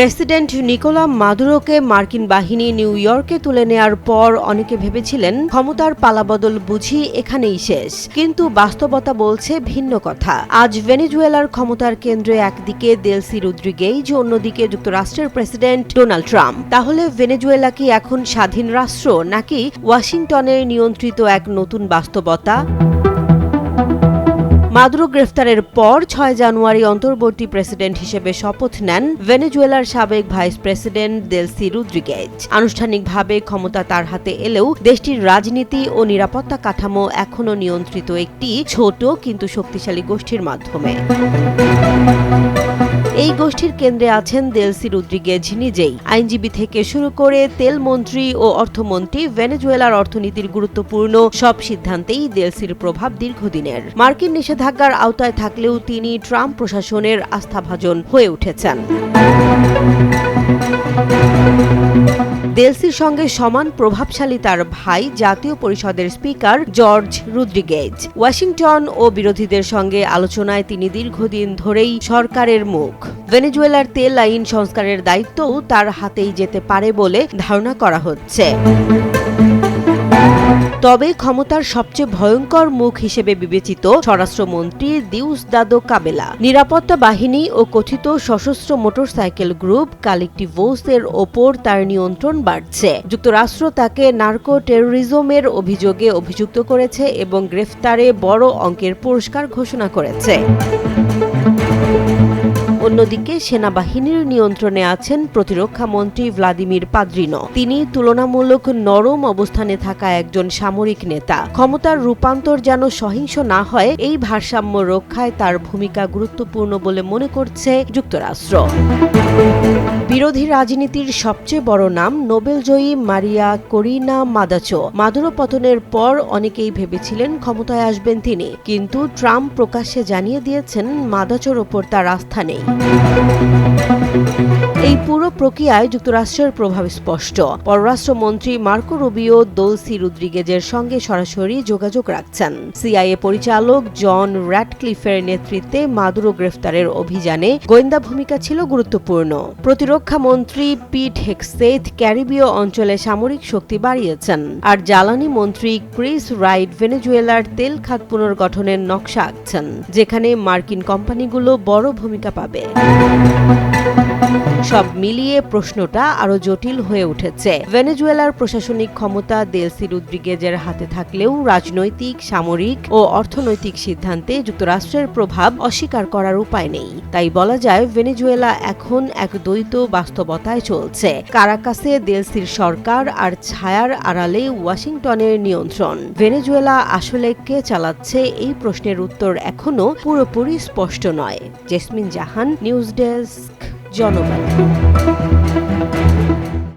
President Nicolas মাদুরোকে মার্কিন বাহিনী new ইয়র্কে তুলে নেয়ার পর অনেকে ভেবেছিলেন ক্ষমতার পালাবদল বুঝি এখানেই শেষ। কিন্তু বাস্তবতা বলছে ভিন্ন কথা। আজ ভেনেজুয়েলার ক্ষমতার কেন্দ্রে একদিকে দেলসি রুদ্রিগেইজ, অন্যদিকে যুক্তরাষ্ট্রের প্রেসিডেন্ট ডোনাল্ড ট্রাম্প। তাহলে ভেনেজুয়েলা কি এখন স্বাধীন রাষ্ট্র, নাকি ওয়াশিংটনের নিয়ন্ত্রিত এক নতুন বাস্তবতা? মাদুরো গ্রেফতারের পর ছয় জানুয়ারি অন্তর্বর্তী প্রেসিডেন্ট হিসেবে শপথ নেন ভেনেজুয়েলার সাবেক ভাইস প্রেসিডেন্ট দেলসি রুদ্রিগেজ। আনুষ্ঠানিকভাবে ক্ষমতা তার হাতে এলেও দেশটির রাজনীতি ও নিরাপত্তা কাঠামো এখনও নিয়ন্ত্রিত একটি ছোট কিন্তু শক্তিশালী গোষ্ঠীর মাধ্যমে। এই গোষ্ঠীর কেন্দ্রে আছেন দেলসি রুদ্রিগেজ নিজেই। আইনজীবী থেকে শুরু করে তেল মন্ত্রী ও অর্থমন্ত্রী, ভেনেজুয়েলার অর্থনীতির গুরুত্বপূর্ণ সব সিদ্ধান্তেই দেলসির প্রভাব দীর্ঘদিনের। মার্কিন নিষেধাজ্ঞার আওতায় থাকলেও তিনি ট্রাম্প প্রশাসনের আস্থাভাজন হয়ে উঠেছেন। দেলসির সঙ্গে সমান প্রভাবশালী তার ভাই জাতীয় পরিষদের স্পিকার জর্জ রুদ্রিগেজ। ওয়াশিংটন ও বিরোধীদের সঙ্গে আলোচনায় তিনি দীর্ঘদিন ধরেই সরকারের মুখ। ভেনেজুয়েলার তেল আইন সংস্কারের দায়িত্বও তার হাতেই যেতে পারে বলে ধারণা করা হচ্ছে। তবে ক্ষমতার সবচেয়ে ভয়ঙ্কর মুখ হিসেবে বিবেচিত স্বরাষ্ট্রমন্ত্রী দিউস দাদো কাবেলা, নিরাপত্তা বাহিনী ও কথিত সশস্ত্র মোটরসাইকেল গ্রুপ কালেকটিভোস এর ওপর তার নিয়ন্ত্রণ বাড়ছে। যুক্তরাষ্ট্র তাকে নার্কো টেরোরিজমের অভিযোগে অভিযুক্ত করেছে এবং গ্রেফতারে বড় অঙ্কের পুরস্কার ঘোষণা করেছে। অন্যদিকে সেনাবাহিনীর নিয়ন্ত্রণে আছেন প্রতিরক্ষা মন্ত্রী ভ্লাদিমির পাদ্রিনো। তিনি তুলনামূলক নরম অবস্থানে থাকা একজন সামরিক নেতা। ক্ষমতার রূপান্তর যেন সহিংস না হয়, এই ভারসাম্য রক্ষায় তার ভূমিকা গুরুত্বপূর্ণ বলে মনে করছে যুক্তরাষ্ট্র। বিরোধী রাজনীতির সবচেয়ে বড় নাম নোবেলজয়ী মারিয়া করিনা মাদাচো। মাদুরো পতনের পর অনেকেই ভেবেছিলেন ক্ষমতায় আসবেন তিনি, কিন্তু ট্রাম্প প্রকাশ্যে জানিয়ে দিয়েছেন মাদাচোর ওপর তার আস্থা নেই। প্রক্রিয়ায় যুক্তরাষ্ট্রের প্রভাব স্পষ্ট। পররাষ্ট্রমন্ত্রী মার্কো রুবিও দোলসি রুদ্রিগেজের সঙ্গে সরাসরি যোগাযোগ রাখছেন। সিআইএ পরিচালক জন র্যাটক্লিফের নেতৃত্বে মাদুরো গ্রেফতারের অভিযানে গোয়েন্দা ভূমিকা ছিল গুরুত্বপূর্ণ। প্রতিরক্ষা মন্ত্রী পিট হেক্সেথ ক্যারিবীয় অঞ্চলে সামরিক শক্তি বাড়িয়েছেন। আর জ্বালানি মন্ত্রী ক্রিস রাইট ভেনেজুয়েলার তেল খাত পুনর্গঠনের নকশা আঁকছেন, যেখানে মার্কিন কোম্পানিগুলো বড় ভূমিকা পাবে। সব মিলিয়ে প্রশ্নটা আরও জটিল হয়ে উঠেছে। ভেনেজুয়েলার প্রশাসনিক ক্ষমতা দেলসি রুদ্রিগেজের হাতে থাকলেও রাজনৈতিক, সামরিক ও অর্থনৈতিক সিদ্ধান্তে যুক্তরাষ্ট্রের প্রভাব অস্বীকার করার উপায় নেই। তাই বলা যায়, ভেনেজুয়েলা এখন এক দ্বৈত বাস্তবতায় চলছে। কারাকাসে দেলসির সরকার আর ছায়ার আড়ালে ওয়াশিংটনের নিয়ন্ত্রণ। ভেনেজুয়েলা আসলে কে চালাচ্ছে এই প্রশ্নের উত্তর এখনও পুরোপুরি স্পষ্ট নয়। Jesmin Jahan, news desk. জনবাদ